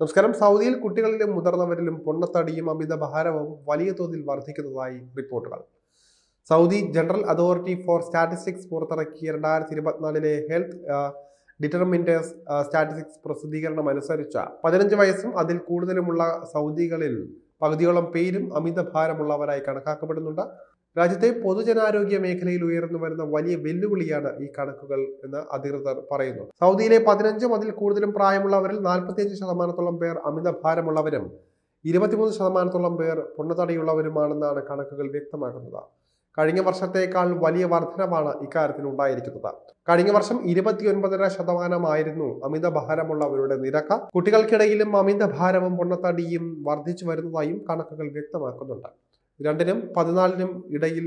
നമസ്കാരം. സൗദിയിൽ കുട്ടികളിലും മുതിർന്നവരിലും പൊണ്ണത്തടിയും അമിത ഭാരവും വലിയ തോതിൽ വർദ്ധിക്കുന്നതായി റിപ്പോർട്ടുകൾ. Saudi general authority for statistics പുറത്തിറക്കിയ രണ്ടായിരത്തി ഇരുപത്തിനാലിലെ ഹെൽത്ത് ഡിറ്റർമിന്റേഴ്സ് സ്റ്റാറ്റിസ്റ്റിക്സ് പ്രസിദ്ധീകരണം അനുസരിച്ച് പതിനഞ്ച് വയസ്സും അതിൽ കൂടുതലുമുള്ള സൗദികളിൽ പകുതിയോളം പേരും അമിത ഭാരമുള്ളവരായി കണക്കാക്കപ്പെടുന്നുണ്ട്. രാജ്യത്തെ പൊതുജനാരോഗ്യ മേഖലയിൽ ഉയർന്നു വരുന്ന വലിയ വെല്ലുവിളിയാണ് ഈ കണക്കുകൾ എന്ന് അധികൃതർ പറയുന്നു. സൗദിയിലെ പതിനഞ്ചും അതിൽ കൂടുതലും പ്രായമുള്ളവരിൽ നാൽപ്പത്തിയഞ്ച് ശതമാനത്തോളം പേർ അമിത ഭാരമുള്ളവരും ഇരുപത്തിമൂന്ന് ശതമാനത്തോളം പേർ പൊണ്ണത്തടിയുള്ളവരുമാണെന്നാണ് കണക്കുകൾ വ്യക്തമാക്കുന്നത്. കഴിഞ്ഞ വർഷത്തേക്കാൾ വലിയ വർധനമാണ് ഇക്കാര്യത്തിൽ ഉണ്ടായിരിക്കുന്നത്. കഴിഞ്ഞ വർഷം ഇരുപത്തിയൊൻപതര ശതമാനമായിരുന്നു അമിതഭാരമുള്ളവരുടെ നിരക്ക്. കുട്ടികൾക്കിടയിലും അമിതഭാരവും പൊണ്ണത്തടിയും വർദ്ധിച്ചു വരുന്നതായും കണക്കുകൾ വ്യക്തമാക്കുന്നുണ്ട്. രണ്ടിനും പതിനാലിനും ഇടയിൽ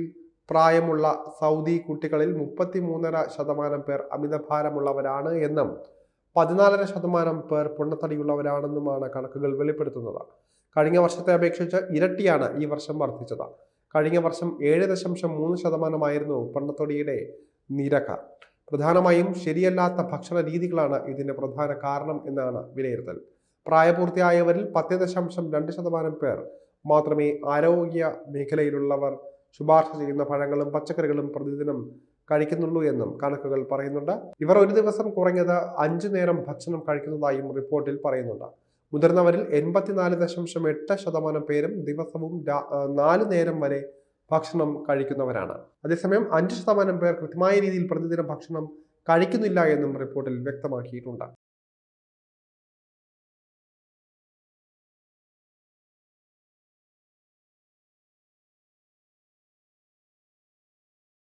പ്രായമുള്ള സൗദി കുട്ടികളിൽ മുപ്പത്തി മൂന്നര ശതമാനം പേർ അമിതഭാരമുള്ളവരാണ് എന്നും പതിനാലര ശതമാനം പേർ പൊണ്ണത്തടിയുള്ളവരാണെന്നുമാണ് കണക്കുകൾ വെളിപ്പെടുത്തുന്നത്. കഴിഞ്ഞ വർഷത്തെ അപേക്ഷിച്ച് ഇരട്ടിയാണ് ഈ വർഷം വർദ്ധിച്ചത്. കഴിഞ്ഞ വർഷം ഏഴ് ദശാംശം മൂന്ന് ശതമാനമായിരുന്നു പൊണ്ണത്തൊടിയുടെ നിരക്ക്. പ്രധാനമായും ശരിയല്ലാത്ത ഭക്ഷണ രീതികളാണ് ഇതിന്റെ പ്രധാന കാരണം എന്നാണ് വിലയിരുത്തൽ. പ്രായപൂർത്തിയായവരിൽ പത്ത് ദശാംശം രണ്ട് ശതമാനം പേർ മാത്രമേ ആരോഗ്യ മേഖലയിലുള്ളവർ ശുപാർശ ചെയ്യുന്ന പഴങ്ങളും പച്ചക്കറികളും പ്രതിദിനം കഴിക്കുന്നുള്ളൂ എന്നും കണക്കുകൾ പറയുന്നുണ്ട്. ഇവർ ഒരു ദിവസം കുറഞ്ഞത് അഞ്ചു നേരം ഭക്ഷണം കഴിക്കുന്നതായും റിപ്പോർട്ടിൽ പറയുന്നുണ്ട്. മുതിർന്നവരിൽ എൺപത്തിനാല് ദശാംശം എട്ട് ശതമാനം പേരും ദിവസവും നാല് നേരം വരെ ഭക്ഷണം കഴിക്കുന്നവരാണ്. അതേസമയം അഞ്ച് ശതമാനം പേർ കൃത്യമായ രീതിയിൽ പ്രതിദിനം ഭക്ഷണം കഴിക്കുന്നില്ല എന്നും റിപ്പോർട്ടിൽ വ്യക്തമാക്കിയിട്ടുണ്ട്.